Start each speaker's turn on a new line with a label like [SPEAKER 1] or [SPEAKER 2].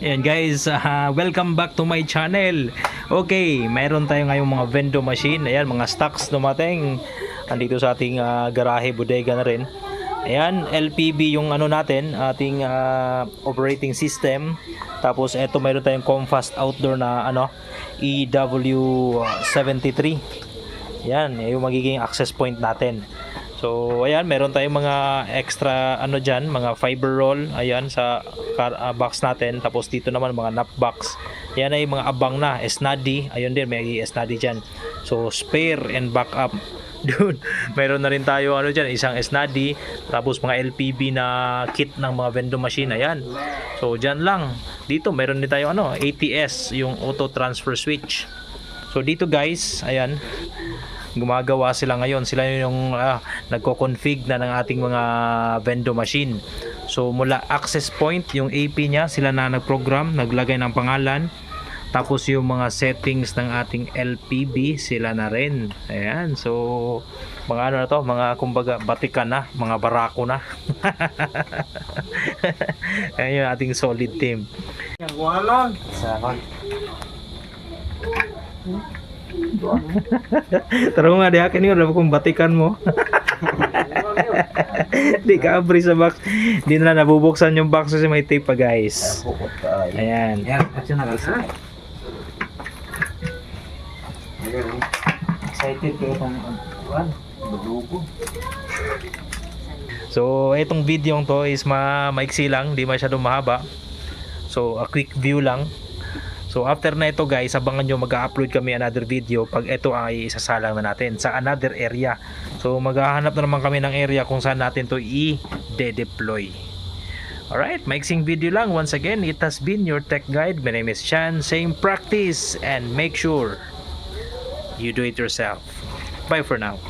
[SPEAKER 1] Ayan guys, ah, welcome back to my channel. Okay, mayroon tayo ngayong mga vendo machine. Ayan, mga stocks dumating. Andito sa ating ah, garahe, bodega na rin. Ayan, LPB yung ano natin, ating ah, operating system. Tapos eto mayroon tayong Comfast Outdoor na ano, E EW73. Yan, yung magiging access point natin. So, ayan, meron tayong mga extra ano diyan, mga fiber roll, ayan sa car, ah, box natin. Tapos dito naman mga nap box. Yan ay mga abang na, snuddy. Ayun din, may snuddy diyan. So, spare and backup. Dude, meron na rin tayo ano diyan, isang snuddy, tapos mga LPB na kit ng mga vending machine, ayan. So, diyan lang. Dito meron din tayo ano, ATS, yung auto transfer switch. So, dito guys, ayan, gumagawa sila ngayon. Sila yung ah, nagko-config na ng ating mga vendor machine. So mula access point, yung AP niya, sila na nag-program, naglagay ng pangalan. Tapos yung mga settings ng ating LPB, sila na rin. Ayan, so mga ano na to, mga kumbaga batikan na, mga barako na. Ayan yung ating solid team.
[SPEAKER 2] Yang walang.
[SPEAKER 1] Tara nga, di akin yun, alam kong batikan mo. Di ka abri sa box. Di na nabubuksan yung box kasi may tape pa guys. Ayan.
[SPEAKER 2] Excited kayo itong kuhan. Badugo.
[SPEAKER 1] So, itong video to is ma maiksi lang, di masyadong mahaba. So, a quick view lang. So, after na ito guys, abangan nyo mag-upload kami another video pag ito ay isasalang na natin sa another area. So, maghahanap na naman kami ng area kung saan natin to i-deploy. Alright, maiksing video lang. Once again, it has been your tech guide. My name is Chan, saying practice and make sure you do it yourself. Bye for now.